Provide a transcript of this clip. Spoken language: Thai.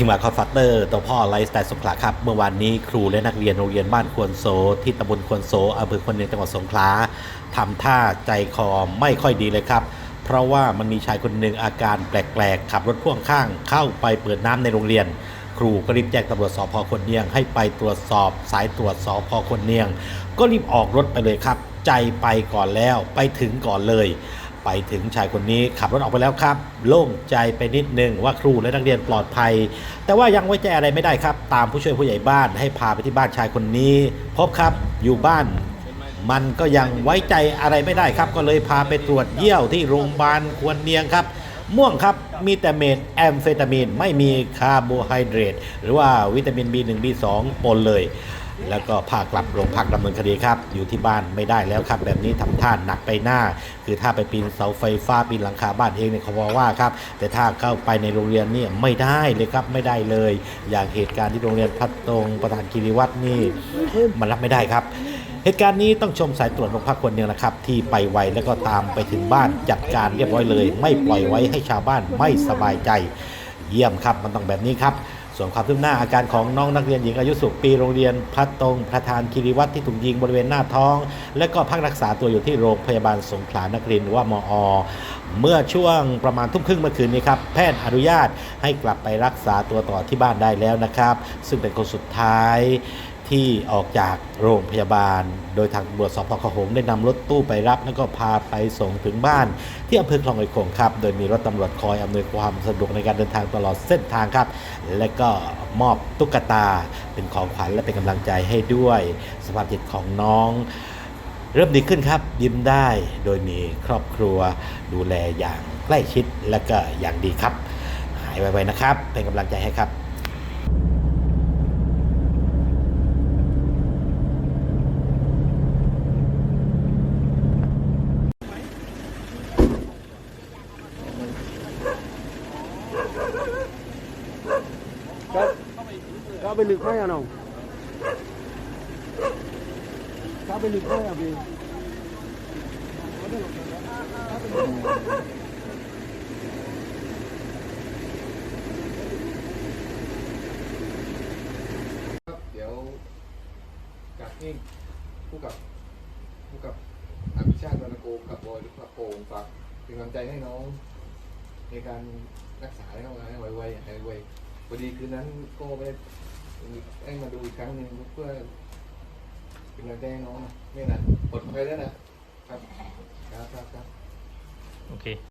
ทีมงานคอนฟัตเตอร์ตัวพ่อไลฟ์สไตล์สงขลาครับ เมื่อวานนี้ครูและนักเรียนโรงเรียนบ้านควนโซ ที่ตำบลควนโซอำเภอควนเนียงจังหวัดสงขลาทำท่าใจคอไม่ค่อยดีเลยครับ เพราะว่ามันมีชายคนหนึ่งอาการแปลกๆ ขับรถพ่วงข้างเข้าไปเปิดน้ำในโรงเรียน ครูก็รีบแจ้งตำรวจสพคนเนียง ให้ไปตรวจสอบสายตรวจสพคนเนียง ก็รีบออกรถไปเลยครับ ใจไปก่อนแล้วไปถึงก่อนเลย ไปถึงชายคนนี้ขับรถออกไปแล้วครับ โล่งใจไปนิดนึงว่าครูและนักเรียนปลอดภัย แต่ว่ายังไว้ใจอะไรไม่ได้ครับ ตามผู้ช่วยผู้ใหญ่บ้านให้พาไปที่บ้านชายคนนี้ พบครับอยู่บ้าน มันก็ยังไว้ใจอะไรไม่ได้ครับ ก็เลยพาไปตรวจเยี่ยวที่โรงพยาบาลควรเนียงครับ ม่วงครับมีแต่เมทแอมเฟตามีนไม่มีคาร์โบไฮเดรตหรือว่าวิตามิน B1 B2 ปนเลย แล้วก็พากลับโรงพักดำเนินคดีครับ อยู่ที่บ้านไม่ได้แล้วครับ แบบนี้ทำท่าหนักไปหน้า คือถ้าไปปีนเสาไฟฟ้าปีนหลังคาบ้านเองเนี่ยเขาบอกว่าครับ แต่ถ้าเข้าไปในโรงเรียนนี่ไม่ได้เลยครับไม่ได้เลย อย่างเหตุการณ์ที่โรงเรียนพัดตรงประธานคีรีวัดนี่มันรับไม่ได้ครับเหตุการณ์นี้ต้องชมสายตรวจโรงพักคนหนึ่งนะครับ ที่ไปไวแล้วก็ตามไปถึงบ้านจัดการเรียบร้อยเลย ไม่ปล่อยไว้ให้ชาวบ้านไม่สบายใจ เยี่ยมครับมันต้องแบบนี้ครับ ส่วนความคืบหน้าอาการของน้องนักเรียนหญิงอายุสุปีโรงเรียนพัดตรงประธานคีรีวัตรที่ถูกยิงบริเวณหน้าท้อง และก็พักรักษาตัวอยู่ที่โรงพยาบาลสงขลานครินหรือว่ามอ เมื่อช่วงประมาณทุ่มครึ่งเมื่อคืนนี้ครับแพทย์อนุญาตให้กลับไปรักษาตัวต่อที่บ้านได้แล้วนะครับ ซึ่งเป็นคนสุดท้าย ที่ออกจากโรงพยาบาล โดยทางตำรวจสพคหงได้นำรถตู้ไปรับ แล้วก็พาไปส่งถึงบ้าน ที่อำเภอคลองไอยโขงครับ โดยมีรถตำรวจคอยอำนวยความสะดวกในการเดินทางตลอดเส้นทางครับ และก็มอบตุ๊กตาเป็นของขวัญและเป็นกำลังใจให้ด้วย สภาพจิตของน้อง เริ่มดีขึ้นครับ ยิ้มได้โดยมีครอบครัว ดูแลอย่างใกล้ชิดและก็อย่างดีครับ หายไวๆนะครับ เป็นกำลังใจให้ครับ các bên lực hay à nào? Các bên lực hay à vì? ครับเดี๋ยวจากนี่ผู้กับผู้กับอภิชาติวรรณโกมกับบอยลูกพระโกงฝากเป็นกำลังใจให้น้องในการรักษาให้น้องให้ไวๆให้ไว พอดีคืนนั้นก็ไปได้ให้มาดูอีกครั้งหนึ่งเพื่อเป็นกำลังใจให้น้องนะนี่นะปลดภัยแล้วนะครับ ครับครับครับ โอเค